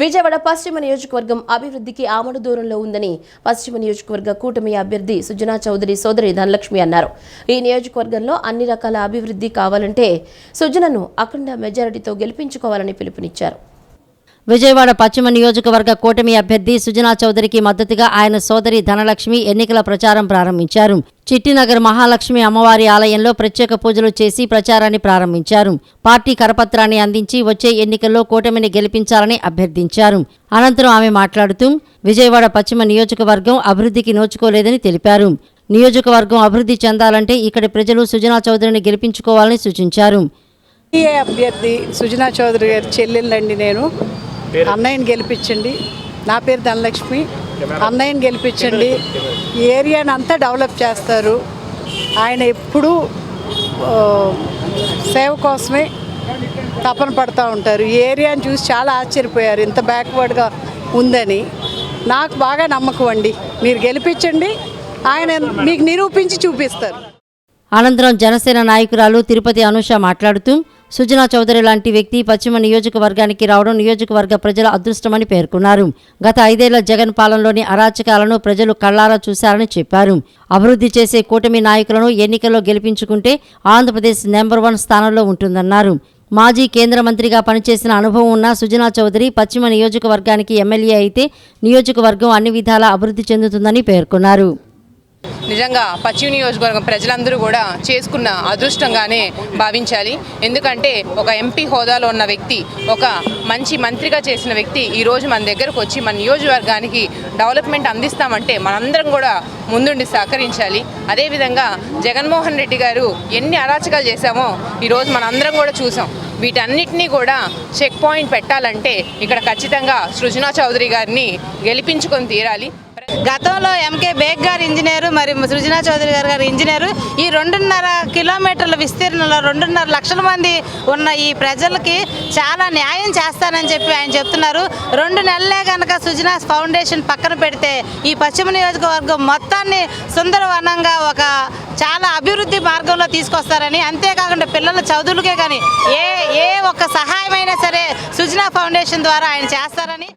విజయవాడ పశ్చిమ నియోజకవర్గం అభివృద్ధికి ఆమడు దూరంలో ఉందని పశ్చిమ నియోజకవర్గ కూటమి అభ్యర్థి సుజనా చౌదరి సోదరి ధనలక్ష్మి అన్నారు. ఈ నియోజకవర్గంలో అన్ని రకాల అభివృద్ధి కావాలంటే సుజనను అఖండ మెజారిటీతో గెలిపించుకోవాలని పిలుపునిచ్చారు. విజయవాడ పశ్చిమ నియోజకవర్గ కూటమి అభ్యర్థి సుజనా చౌదరికి మద్దతుగా ఆయన సోదరి ధనలక్ష్మి ఎన్నికల ప్రచారం ప్రారంభించారు. చిట్టినగర్ మహాలక్ష్మి అమ్మవారి ఆలయంలో ప్రత్యేక పూజలు చేసి ప్రచారాన్ని ప్రారంభించారు. పార్టీ కరపత్రాన్ని అందించి వచ్చే ఎన్నికల్లో కూటమిని గెలిపించాలని అభ్యర్థించారు. అనంతరం ఆమె మాట్లాడుతూ విజయవాడ పశ్చిమ నియోజకవర్గం అభివృద్ధికి నోచుకోలేదని తెలిపారు. నియోజకవర్గం అభివృద్ధి చెందాలంటే ఇక్కడి ప్రజలు సుజనా చౌదరిని గెలిపించుకోవాలని సూచించారు. అభ్యర్థి సుజనా చౌదరి గారి చెల్లెళ్ళండి నేను. అన్నయ్యని గెలిపించండి. నా పేరు ధనలక్ష్మి. అన్నయ్యని గెలిపించండి. ఈ ఏరియాని అంతా డెవలప్ చేస్తారు. ఆయన ఎప్పుడూ సేవ కోసమే తపన పడుతూ ఉంటారు. ఈ ఏరియాని చూసి చాలా ఆశ్చర్యపోయారు. ఇంత బ్యాక్వర్డ్గా ఉందని. నాకు బాగా నమ్మకం అండి. మీరు గెలిపించండి. ఆయన మీకు నిరూపించి చూపిస్తారు. అనంతరం జనసేన నాయకురాలు తిరుపతి అనుష మాట్లాడుతూ సుజనా చౌదరి లాంటి వ్యక్తి పశ్చిమ నియోజకవర్గానికి రావడం నియోజకవర్గ ప్రజల అదృష్టమని పేర్కొన్నారు. గత ఐదేళ్ళ జగన్ పాలనలోని అరాచకాలను ప్రజలు కళ్ళారా చూశారని చెప్పారు. అభివృద్ధి చేసే కూటమి నాయకులను ఎన్నికల్లో గెలిపించుకుంటే ఆంధ్రప్రదేశ్ నెంబర్ వన్ స్థానంలో ఉంటుందన్నారు. మాజీ కేంద్ర మంత్రిగా పనిచేసిన అనుభవం ఉన్న సుజనా చౌదరి పశ్చిమ నియోజకవర్గానికి ఎమ్మెల్యే అయితే నియోజకవర్గం అన్ని విధాలా అభివృద్ధి చెందుతుందని పేర్కొన్నారు. నిజంగా పశ్చిమ నియోజకవర్గం ప్రజలందరూ కూడా చేసుకున్న అదృష్టంగానే భావించాలి. ఎందుకంటే ఒక ఎంపీ హోదాలో ఉన్న వ్యక్తి ఒక మంచి మంత్రిగా చేసిన వ్యక్తి ఈరోజు మన దగ్గరకు వచ్చి మన నియోజకవర్గానికి డెవలప్మెంట్ అందిస్తామంటే మనందరం కూడా ముందుండి సహకరించాలి. అదేవిధంగా జగన్మోహన్ రెడ్డి గారు ఎన్ని అరాచకాలు చేశామో ఈరోజు మనందరం కూడా చూసాం. వీటన్నిటినీ కూడా చెక్ పాయింట్ పెట్టాలంటే ఇక్కడ ఖచ్చితంగా సృజనా చౌదరి గారిని గెలిపించుకొని తీరాలి. గతంలో ఎంకే బేగ్ గారు ఇంజనీరు మరి సృజనా చౌదరి గారు గారు ఇంజనీరు ఈ రెండున్నర కిలోమీటర్ల విస్తీర్ణంలో రెండున్నర లక్షల మంది ఉన్న ఈ ప్రజలకి చాలా న్యాయం చేస్తానని చెప్పి ఆయన చెప్తున్నారు. రెండు నెలలే కనుక సుజనా ఫౌండేషన్ పక్కన పెడితే ఈ పశ్చిమ నియోజకవర్గం మొత్తాన్ని సుందరవనంగా ఒక చాలా అభివృద్ధి మార్గంలో తీసుకొస్తారని అంతేకాకుండా పిల్లల చదువులకే కానీ ఏ ఏ ఒక్క సహాయమైనా సరే సుజనా ఫౌండేషన్ ద్వారా ఆయన చేస్తారని